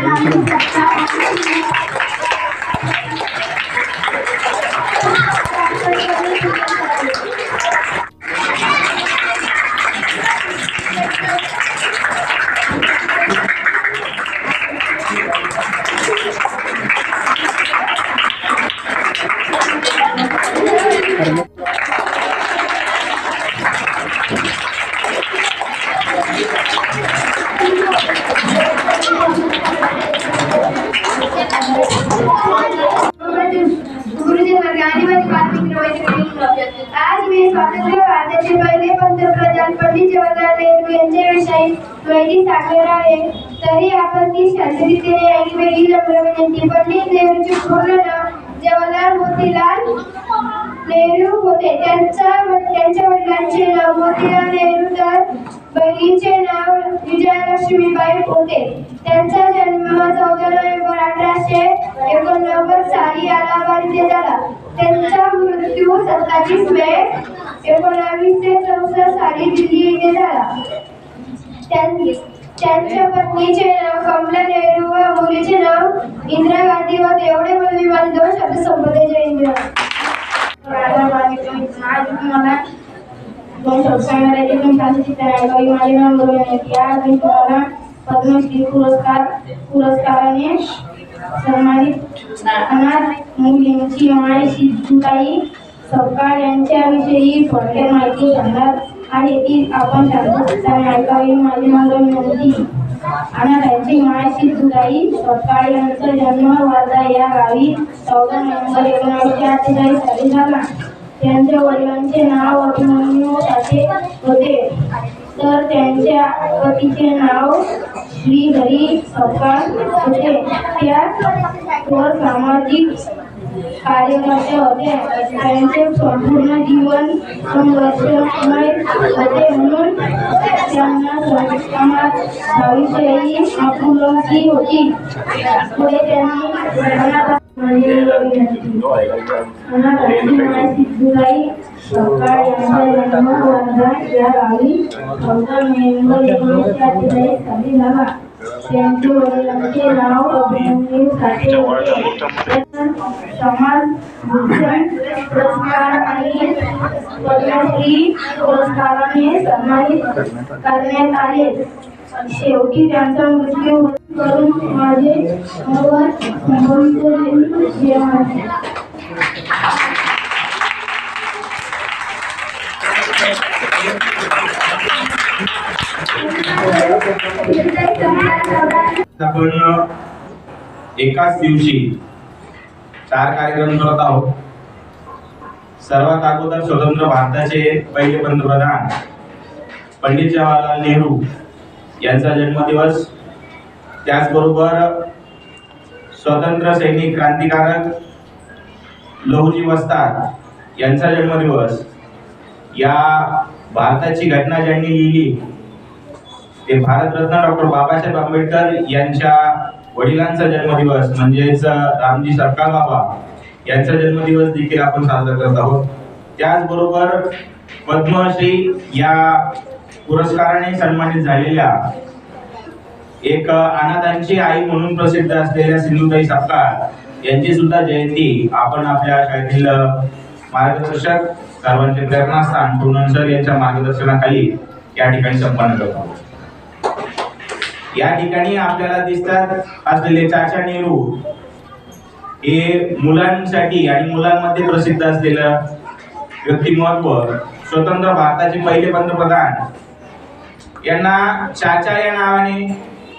Grazie. स्वातंत्र्य भारताचे पहिले पंतप्रधान पंडित जवाहरलाल नेहरू यांच्याविषयी माहिती सांगणार आहे. तरी आपण ती शास्त्रीयतेने ऐकलेली नम्र विनंती पंडित नेहरूचे पूर्ण नाव जवाहरलाल मोतीलाल नेहरू होते. त्यांचा त्यांच्या वडिलांचे नाव मोतीलाल बहिणीचे नाव विजयलक्ष्मीबाई होते त्यांचा जन्म चौदा नोव्हेंबर अठराशे एकोणनव्वद साली अलाहाबाद इथे झाला. त्यांचा मृत्यू सत्तावीस मे एकोणावीसशे चौसष्ट साली दिल्ली येथे झाला. त्यांनी त्यांच्या पत्नीचे नाव कमला नेहरू व मुलीचे नाव इंदिरा गांधी व एवढे बोलून माझे दोन शब्द संपवते इंदिरा मला दोन शब्द सांगणार आहे ते मी शांतचित्त या माझे पद्मश्री पुरस्कार पुरस्काराने सन्मानित अनाथ मुलींची माय सिद्धूताई सपकाळ यांच्याविषयी थोडक्यात माहिती सांगणार आहे ती आपण शांतचित्ताने ऐकावी माझी नाव विनंती अनाथांची माय सिद्धूताई सपकाळ यांचा जन्म वर्धा या गावी चौदा नोव्हेंबर एकोणीसशे अठ्ठेचाळीस साली झाला. त्यांच्या वडिलांचे नाव अभिमन्यू होते. तर त्यांच्या पतीचे नाव श्री हरी सपकाळ होते. त्या थोर सामाजिक कार्यकर्ते होते त्यांचे संपूर्ण जीवन संघर्षमय होते म्हणून त्यांना समाज भविष्यही आपुलकी होती पुढे त्यांनी सिद्धुराई सकाळ यांचा जन्म वर्धा या गावी चौदा नोव्हेंबर एकोणीसशे अठ्ठेचाळीस साली झाला त्यांचे वडिलांचे नाव अभिमन्यू साठे होते समाज भूषण पुरस्कार आणि पद्मश्री पुरस्काराने सन्मानित करण्यात आले शेवटी त्यांचा मृत्यू करून माझे सर्व आपण एकाच दिवशी चार कार्यक्रम करत आहोत. सर्वात अगोदर स्वतंत्र भारताचे पहिले पंतप्रधान पंडित जवाहरलाल नेहरू यांचा जन्मदिवस. त्याचबरोबर स्वतंत्र सैनिक क्रांतिकारक लहुजी वस्ताद यांचा जन्मदिवस. या भारताची घटना ज्यांनी लिहिली ते भारतरत्न डॉक्टर बाबासाहेब आंबेडकर यांच्या वडिलांचा जन्मदिवस म्हणजेच रामजी सरकार बाबा यांचा जन्मदिवस देखील आपण साजरा करत आहोत. त्याचबरोबर पद्मश्री या पुरस्काराने सन्मानित झालेल्या एक अनाथांची आई म्हणून प्रसिद्ध असलेल्या सिंधुताई सपकाळ यांची सुद्धा जयंती आपण आपल्या शाळेतील मार्गदर्शक सर्वांचे प्रेरणास्थान पूर्ण सर यांच्या मार्गदर्शनाखाली या ठिकाणी संपन्न करत आहोत. या ठिकाणी आपल्याला दिसतात असलेले चाचा नेहरू. हे मुलांसाठी आणि मुलांमध्ये प्रसिद्ध असलेलं व्यक्तिमत्व स्वतंत्र भारताचे पहिले पंतप्रधान. यांना चाचा या नावाने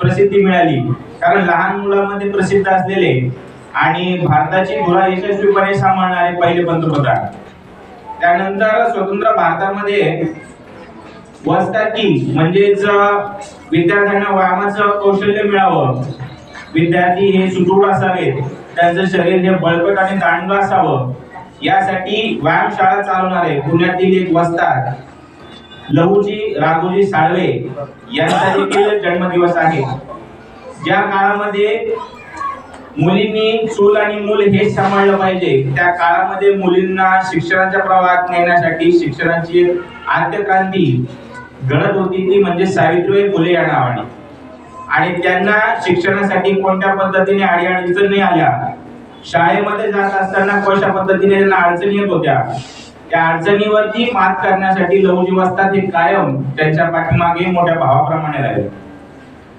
प्रसिद्धी मिळाली. कारण लहान मुलांमध्ये प्रसिद्ध असलेले आणि भारताची धुरा यशस्वीपणे सांभाळणारे पहिले पंतप्रधान. त्यानंतर स्वतंत्र भारतामध्ये वस्ताकी म्हणजेच विद्यार्थ्यांना व्यायामाचं कौशल्य मिळावं. विद्यार्थी हे सुदृढ असावेत त्यांचं शरीर हे बळकट आणि दांडलं असावं. यासाठी व्यायामशाळा चालवणारे पुण्यातील एक वस्ताद लहूजी राघोजी साळवे यांचा देखील जन्मदिवस आहे. ज्या काळामध्ये मुलींनी चूल आणि मूल हे सांभाळलं पाहिजे त्या काळामध्ये मुलींना शिक्षणाच्या प्रवाहात नेण्यासाठी शिक्षणाची आद्यक्रांती आद्य क्रांती घडत होती ती म्हणजे सावित्रीबाई फुले या नावाने. आणि त्यांना शिक्षणासाठी कोणत्या पद्धतीने अडीअडचणी आल्या. शाळेमध्ये जात असताना कशा पद्धतीने त्यांना अडचणी येत होत्या? त्या अडचणीवरती मात करण्यासाठी लहुजी वस्तात हे कायम त्यांच्या पाठीमागे मोठ्या भावाप्रमाणे राहिले.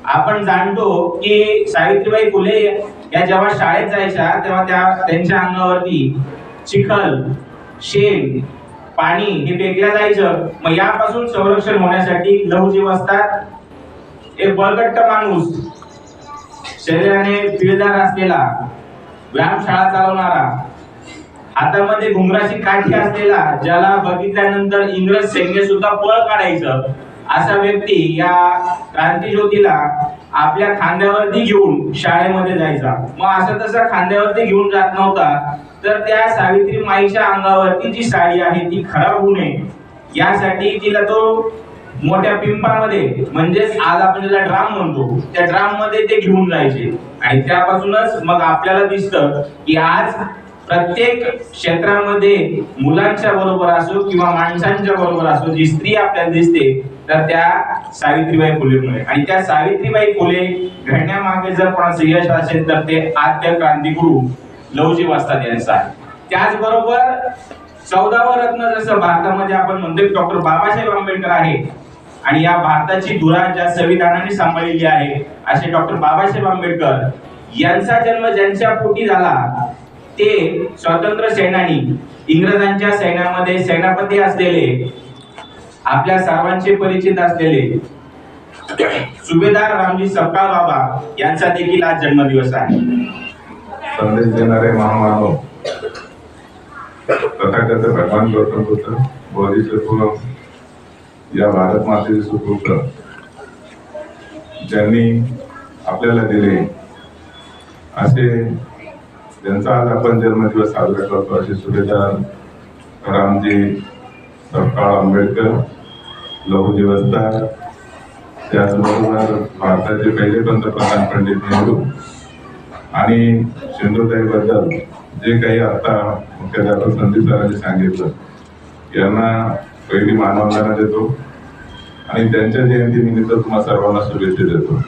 आपण जाणतो की सावित्रीबाई फुले या जेव्हा शाळेत जायच्या तेव्हा त्या त्यांच्या अंगावरती चिखल शेण पाणी हे फेकल्या जायचं मग यापासून संरक्षण होण्यासाठी लहुजी असतात एक बळकट्ट माणूस शरीराने पिळदार असलेला व्यायामशाळा चालवणारा हातामध्ये घुंगराची काठी असलेला ज्याला बघितल्यानंतर इंग्रज सैन्य सुद्धा पळ काढायचं असा व्यक्ती या क्रांतीज्योतीला आपल्या खांद्यावरती घेऊन शाळेमध्ये जायचा. मग असं तसं खांद्यावरती घेऊन जात नव्हता तर त्या सावित्री माईच्या अंगावरती जी साडी आहे ती खराब होऊ नये. यासाठी तिला तो मोठ्या पिंपामध्ये म्हणजेच आज आपण ज्याला ड्राम म्हणतो त्या ड्राममध्ये ते घेऊन जायचे. आणि त्यापासूनच मग आपल्याला दिसतं की आज प्रत्येक क्षेत्रामध्ये मुलांच्या बरोबर असो किंवा माणसांच्या बरोबर असो जी स्त्री आपल्याला दिसते तर त्या सावित्रीबाई फुलेमुळे आणि त्या सावित्रीबाई फुले घडण्यामागे जर कोणाचं यश असेल तर ते आद्य क्रांतिगुरु लवजी वस्ताद यांचा आहे. त्याचबरोबर चौदावं रत्न जसं भारतामध्ये आपण म्हणतो डॉक्टर बाबासाहेब आंबेडकर आहे. आणि या भारताची धुरा ज्या संविधानाने सांभाळलेली आहे असे डॉक्टर बाबासाहेब आंबेडकर यांचा जन्म ज्यांच्या पोटी झाला ते स्वातंत्र्य सेनानी इंग्रजांच्या सैन्यामध्ये सेनापती असलेले आपल्या सर्वांचे परिचित असलेले सुभेदार रामजी सपकाळ बाबा यांचा देखील आज जन्मदिवस आहे. संदेश देणारे महामानव. तथागत भगवान गौतम बुद्ध बोधिसत्व या भारत मातेचे सुपुत्र ज्यांनी आपल्याला दिले. असे ज्यांचा आज आपण जन्मदिवस साजरा करतो असे सुभेदार रामजी सपकाळ आंबेडकर लघु दिवसदार त्याचबरोबर भारताचे पहिले पंतप्रधान पंडित नेहरू आणि सिंधुताईबद्दल जे काही आता मुख्याध्यापक संदीप सरांनी सांगितलं यांना पहिली मानवंदना देतो आणि त्यांच्या जयंतीनिमित्त तुम्हा सर्वांना शुभेच्छा देतो.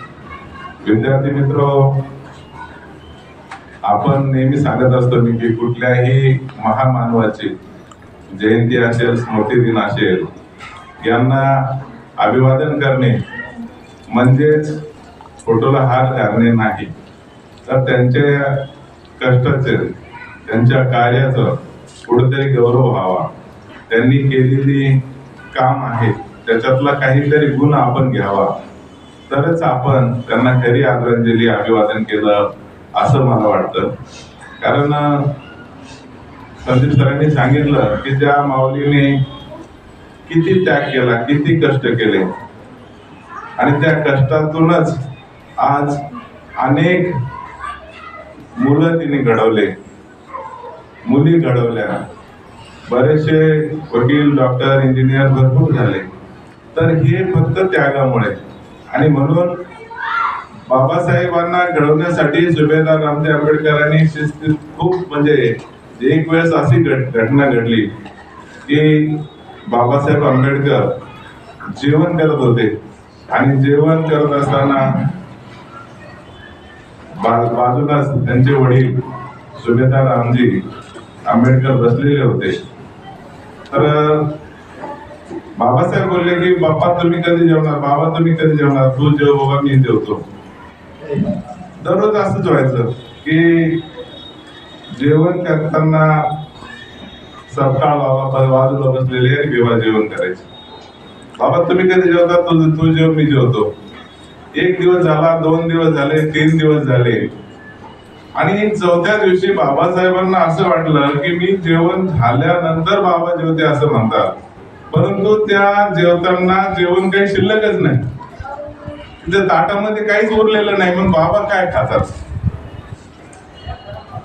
विद्यार्थी मित्र आपण नेहमी सांगत असतो मी की कुठल्याही महामानवाची जयंती असेल स्मृती दिन असेल यांना अभिवादन करणे म्हणजेच फोटोला हार घालणे नाही. तर त्यांच्या कष्टाचे त्यांच्या कार्याचं कुठेतरी गौरव व्हावा. त्यांनी केलेली काम आहे त्याच्यातला काहीतरी गुण आपण घ्यावा. तरच आपण त्यांना खरी आदरांजली अभिवादन केलं असं मला वाटतं. कारण संदीप सरांनी सांगितलं की ज्या माऊलीने किती त्याग केला किती कष्ट केले. आणि त्या कष्टातूनच आज अनेक मुलं तिने घडवले. मुली घडवल्या. बरेचसे वकील डॉक्टर इंजिनियर भरपूर झाले. तर हे फक्त त्यागामुळे. आणि म्हणून बाबासाहेबांना घडवण्यासाठी सुभेदार रामजी आंबेडकरांनी शिस्तीत खूप म्हणजे एक वेळेस अशी घटना घडली की बाबासाहेब आंबेडकर जेवण करत होते. आणि जेवण करत असताना बाजूलाच त्यांचे वडील सुभेदार रामजी आंबेडकर बसलेले होते. तर बाबासाहेब बोलले की बाप्पा तुम्ही कधी जेवणार? बाबा तुम्ही कधी जेवणार? तू जेव बाबा मी जेवतो. दररोज असंच व्हायचं की जेवण करताना सकाळ बाबा बाजूला बसलेले आणि विवाह जेवण करायचे. बाबा तुम्ही कधी जेवता? तू तू जेव मी जेवतो. एक दिवस झाला दोन दिवस झाले तीन दिवस झाले. आणि चौथ्या दिवशी बाबासाहेबांना असं वाटलं की मी जेवण झाल्यानंतर बाबा जेवते असं म्हणतात. परंतु त्या जेवताना जेवण काही शिल्लकच नाही. त्या ताटामध्ये काहीच उरलेलं नाही मग बाबा काय खातात?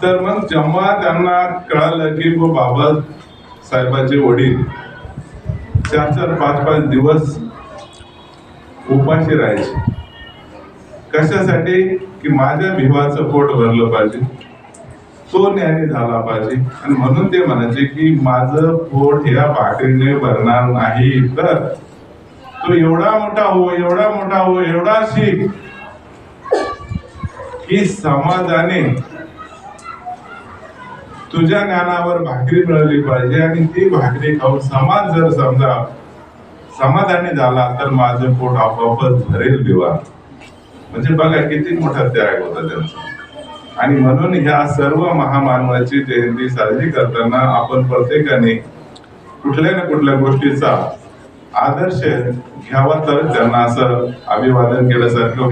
तर मग जेव्हा त्यांना कळालं की हो बाबा साहेबांचे वडील चार चार पाच पाच दिवस उपाशी राहायचे. कशासाठी? की माझ्या भिवाचं पोट भरलं पाहिजे. तो ज्ञानी झाला पाहिजे. आणि म्हणून ते म्हणायचे की माझं पोट ह्या भाकरीने भरणार नाही. तर तो एवढा मोठा हो एवढा मोठा हो एवढा शिक. की समाजाने तुझ्या ज्ञानावर भाकरी मिळवली पाहिजे आणि ती भाकरी खाऊन समाज जर समजा समाधानी झाला तर माझं पोट आपोआपच भरेल दिवा म्हणजे बघा किती मोठा त्याग होता त्यांचा. आणि म्हणून ह्या सर्व महामानवाची जयंती साजरी करताना आपण प्रत्येकाने कुठल्या ना कुठल्या गोष्टीचा आदर्श घ्यावा तर त्यांना असं अभिवादन केल्यासारखं